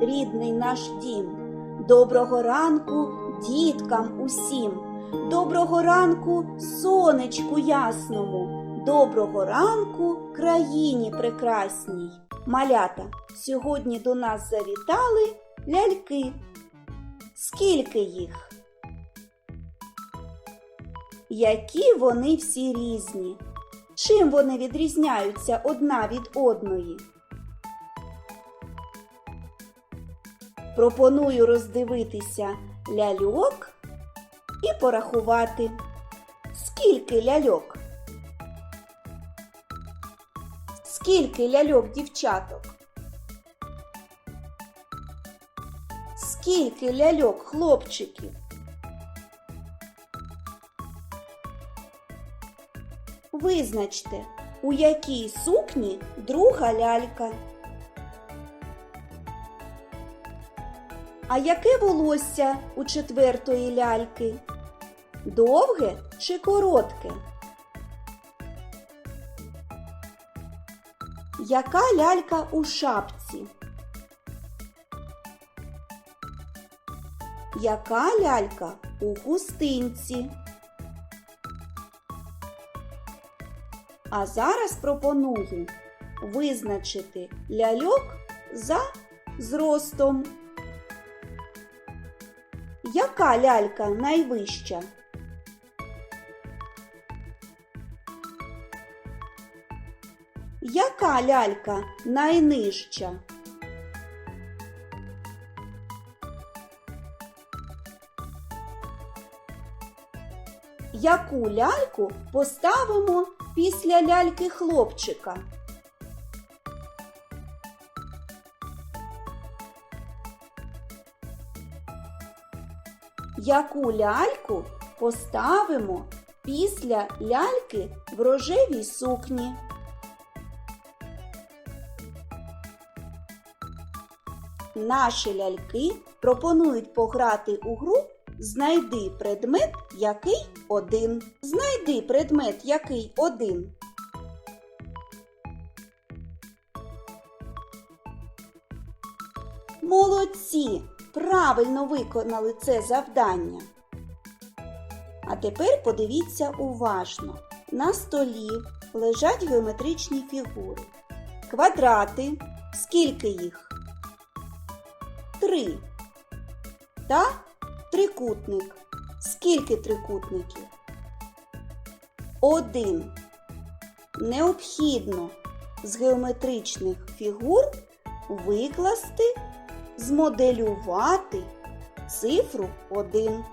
рідний наш дім. Доброго ранку діткам усім. Доброго ранку сонечку ясному. Доброго ранку країні прекрасній. Малята, сьогодні до нас завітали ляльки. Скільки їх? Які вони всі різні. Чим вони відрізняються одна від одної? Пропоную роздивитися ляльок і порахувати. Скільки ляльок? Скільки ляльок дівчаток? Скільки ляльок хлопчиків? Визначте, у якій сукні друга лялька. А яке волосся у четвертої ляльки? Довге чи коротке? Яка лялька у шапці? Яка лялька у хустинці? А зараз пропоную визначити ляльок за зростом. Яка лялька найвища? Яка лялька найнижча? Яку ляльку поставимо після ляльки хлопчика? Яку ляльку поставимо після ляльки в рожевій сукні? Наші ляльки пропонують пограти у гру Знайди предмет, який один. Знайди предмет, який один. Молодці! Правильно виконали це завдання. А тепер подивіться уважно. На столі лежать геометричні фігури. Квадрати. Скільки їх? Три. Та трикутник. Скільки трикутників? Один. Необхідно з геометричних фігур викласти, змоделювати цифру 1.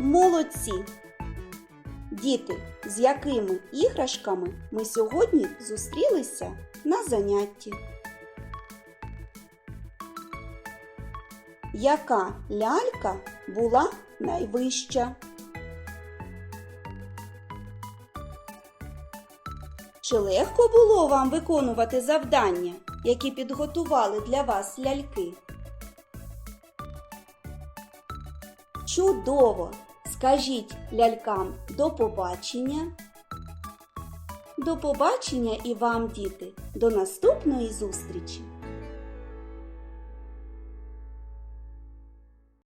Молодці! Діти, з якими іграшками ми сьогодні зустрілися на занятті? Яка лялька була найвища? Чи легко було вам виконувати завдання, які підготували для вас ляльки? Чудово! Скажіть лялькам до побачення. До побачення і вам, діти, до наступної зустрічі!